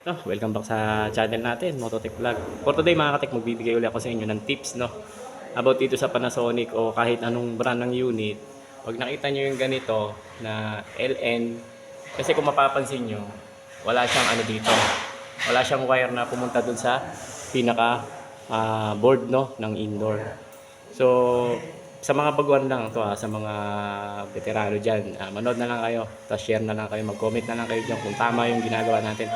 So, welcome back sa channel natin, Mototech Vlog. For today mga katek, magbibigay ulit ako sa inyo ng tips no about dito sa Panasonic o kahit anong brand ng unit. Pag nakita nyo yung ganito na LN, kasi kung mapapansin nyo, wala siyang ano dito. Wala siyang wire na pumunta dun sa pinaka ah, board no ng indoor. So, sa mga baguhan lang to ha, sa mga veterano dyan, ah, manood na lang kayo, tapos share na lang kayo, mag-comment na lang kayo dyan kung tama yung ginagawa natin.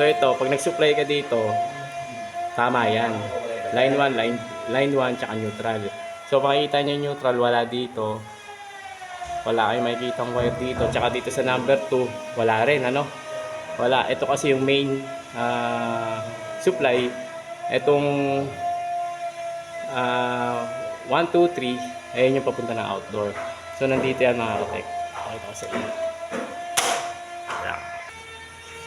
So ito, pag nag-supply ka dito, tama yan. Line 1, line, line 1, tsaka neutral. So makikita nyo neutral, wala dito. Wala kayong makikita wire dito. Tsaka dito sa number 2, wala rin, ano? Wala. Ito kasi yung main ah, supply. Itong ah 1, 2, 3, ayun yung papunta ng outdoor. So nandito yan mga katek. Pakita ko sa.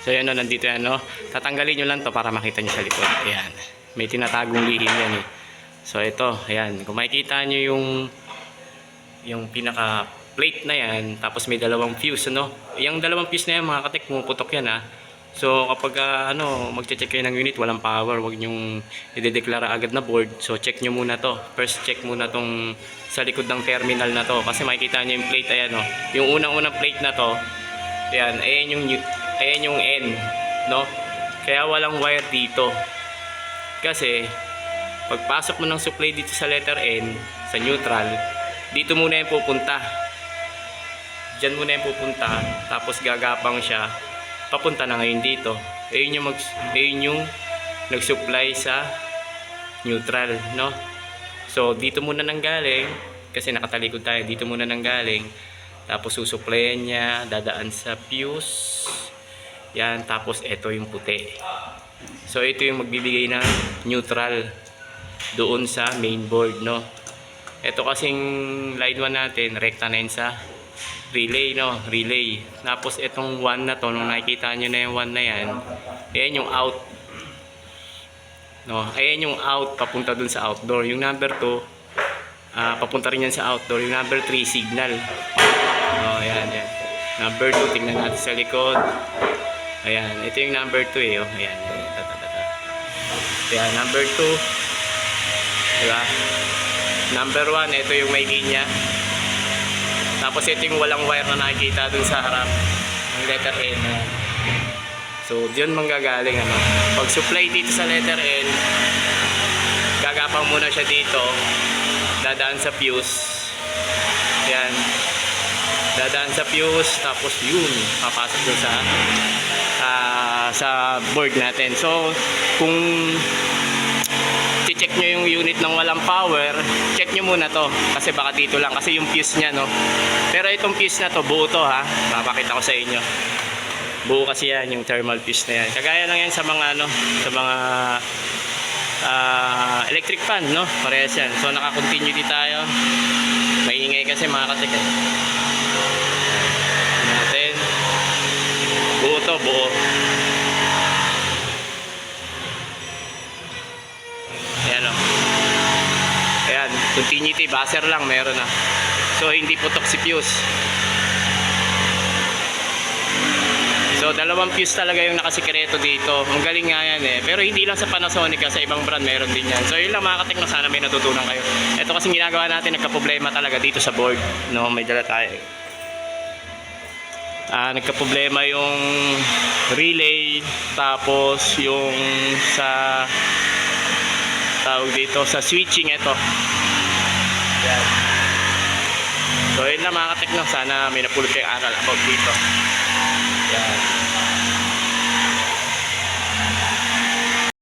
So yan o, nandito yan no. Tatanggalin nyo lang to para makita nyo sa likod. Ayan. May tinatagong lihim yan eh. So ito, ayan. Kung makikita nyo yung yung pinaka plate na yan, tapos may dalawang fuse, ano? Yung dalawang fuse na yan, mga katek, pumuputok yan, ha? So, kapag, ah, ano, magche-check kayo ng unit, walang power, wag nyong idedeklara agad na board. So, check nyo muna to. First, check muna tong sa likod ng terminal na to. Kasi makikita nyo yung plate, ayan, no? Yung unang-unang plate na to, ayan, ayan yung, ayan yung N, no? Kaya walang wire dito. Kasi, pagpasok mo ng supply dito sa letter N, sa neutral, dito muna yung pupunta. Diyan muna yung pupunta, tapos gagapang siya, papunta na ngayon dito. Ayun yung, mag, ayun yung nag-supply sa neutral, no? So, dito muna nang galing, kasi nakatalikod tayo, dito muna nang galing, tapos susuplayan niya, dadaan sa fuse, yan, tapos ito yung puti. So, ito yung magbibigay ng neutral doon sa main board, no? Ito kasing line 1 natin, rekta na sa relay, no? Relay. Tapos itong 1 na to, nung nakikita nyo na yung 1 na yan, ayan yung out. No, ayan yung out, papunta dun sa outdoor. Yung number 2, ah papunta rin yan sa outdoor. Yung number 3, signal. Oh, ayan, ayan. Number 2, tingnan natin sa likod. Ayan, ito yung number 2 eh. Oh. Ayan, ayan. Ta, ta, ta, ta. Ayan, number 2. Diba? Number 1, ito yung may linya. Tapos ito yung walang wire na nakikita dun sa harap. Yung letter N. ayan. So, diyan manggagaling ano. Pag supply dito sa letter N, gagapang muna siya dito. Dadaan sa fuse. Yan. Dadaan sa fuse, tapos yun, papasok sa ah, sa board natin. So, kung check nyo yung unit ng walang power, check nyo muna to. Kasi baka dito lang. Kasi yung fuse niya, no? Pero itong fuse na to, buo to, ha? Papakita ko sa inyo. Buo kasi yan, yung thermal fuse na yan. Kagaya lang yan sa mga, ano, sa mga ah, electric fan, no? Parehas yan. So, naka-continuity tayo. Maingay kasi mga katik, eh. Natin. Buo to, buo. Ayan o. Ayan, continuity, buzzer lang, meron na. So, hindi putok si fuse. So, dalawang fuse talaga yung nakasikreto dito. Ang galing nga yan eh. Pero hindi lang sa Panasonic, ah, sa ibang brand meron din yan. So, yun lang mga katekno, sana may natutunan kayo. Ito kasi ginagawa natin, nagka-problema talaga dito sa board. No, may dala tayo. Ah, nagka-problema yung relay, tapos yung sa tawag dito sa switching ito. Yan. So yun lang mga katekno, sana may napulot kayong aral about dito. Yan.